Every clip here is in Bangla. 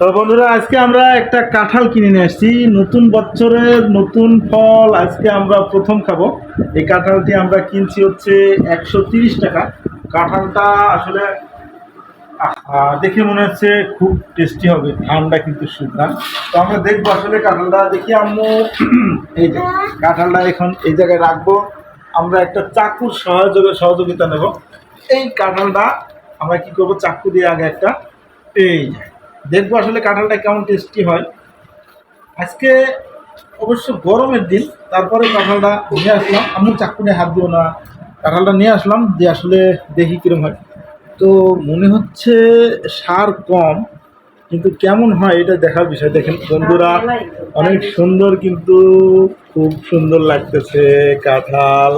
তো বন্ধুরা আজকে আমরা একটা কাঁঠাল কিনে নিয়ে আসছি। নতুন বছরের নতুন ফল আজকে আমরা প্রথম খাব। এই কাঁঠালটি আমরা কিনছি হচ্ছে একশো টাকা। কাঁঠালটা আসলে দেখে মনে হচ্ছে খুব টেস্টি হবে ধানটা কিন্তু শুকনা। তো আমরা দেখব আসলে কাঁঠালটা। দেখি আম্মু এই যে কাঁঠালটা এখন এই জায়গায় রাখব। আমরা একটা চাকুর সহযোগে সহযোগিতা নেব। এই কাঁঠালটা আমরা কি করব? চাকু দিয়ে আগে একটা এই যে, দেখব আসলে কাঁঠালটা কেমন টেস্টি হয়। আজকে অবশ্য গরমের দিন, তারপরে কাঁঠালটা নিয়ে আসলাম। আমি চাকু নিয়ে হাত দিও না, কাঁঠালটা নিয়ে আসলাম, দিয়ে আসলে দেখি কিরম হয়। তো মনে হচ্ছে সার কম, কিন্তু কেমন হয় এটা দেখার বিষয়। দেখেন বন্ধুরা, অনেক সুন্দর কিন্তু খুব সুন্দর লাগতেছে কাঁঠাল।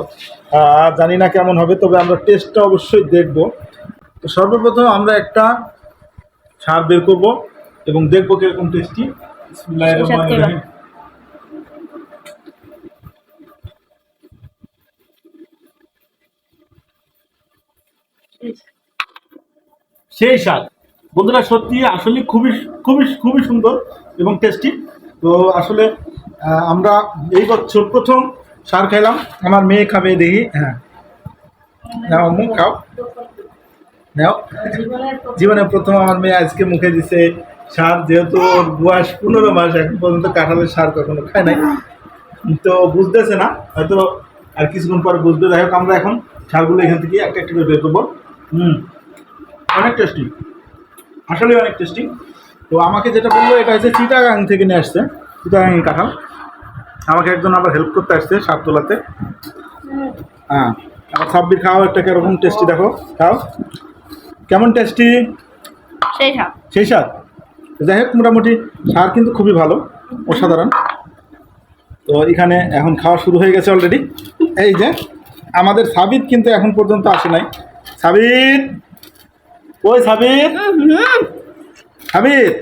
জানি না কেমন হবে, তবে আমরা টেস্টটা অবশ্যই দেখব। তো সর্বপ্রথম আমরা একটা সার বের করব এবং দেখব কীরকম টেস্টি। সেই স্বাদ। বন্ধুরা সত্যি আসলে খুবই খুবই খুবই সুন্দর এবং টেস্টি তো আসলে আমরা এই বছর প্রথম সার খাইলাম। আমার মেয়ে খাবে দেখি। হ্যাঁ। খাও। নাও। জীবনে প্রথম আমার মেয়ে আজকে মুখে দিছে সার, যেহেতু ওর বয়স পনেরো মাস, এখন পর্যন্ত কাঁঠালের সার কখনো খায় নাই। তো বুঝতেছে না, হয়তো আর কিছুক্ষণ পর বুঝবে। যাই হোক, আমরা এখন সারগুলো এখান থেকে একটা একটা করে বের করব। হুম, অনেক টেস্টি আসলে অনেক টেস্টি তো আমাকে যেটা বলল, এটা হচ্ছে চিটাগাং থেকে নিয়ে আসছে, চিটাগাং কাঁঠাল। আমাকে একজন আবার হেল্প করতে আসছে সার তোলাতে। হ্যাঁ আমার সাব্বির খাও একটা কীরকম টেস্টি দেখো, খাও। কেমন টেস্টি সেই সাপ সেই স্বাদ? যাই হোক মোটামুটি সার কিন্তু খুবই ভালো অসাধারণ। তো এখানে এখন খাওয়া শুরু হয়ে গেছে অলরেডি এই যে আমাদের সাবিত কিন্তু এখন পর্যন্ত আসে নাই। সাবিত! ওই সাবিত! সাবিত!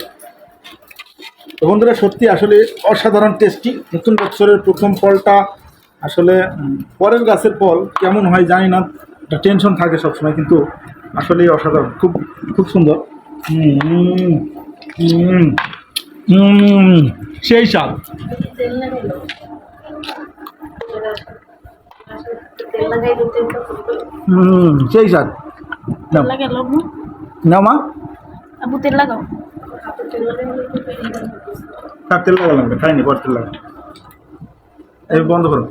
তো বন্ধুরা সত্যি আসলে অসাধারণ টেস্টি নতুন বছরের প্রথম ফলটা আসলে পরের গাছের ফল কেমন হয় জানি না একটা টেনশন থাকে সবসময় কিন্তু আসলেই অসাধারণ খুব খুব সুন্দর। সেই স্বাদ। হুম সেই স্বাদ। নাও। মা। আবু তেল লাগাও। তার তেল লাগা লাগবে খাইনি বর তেল লাগবে এই বন্ধ করো।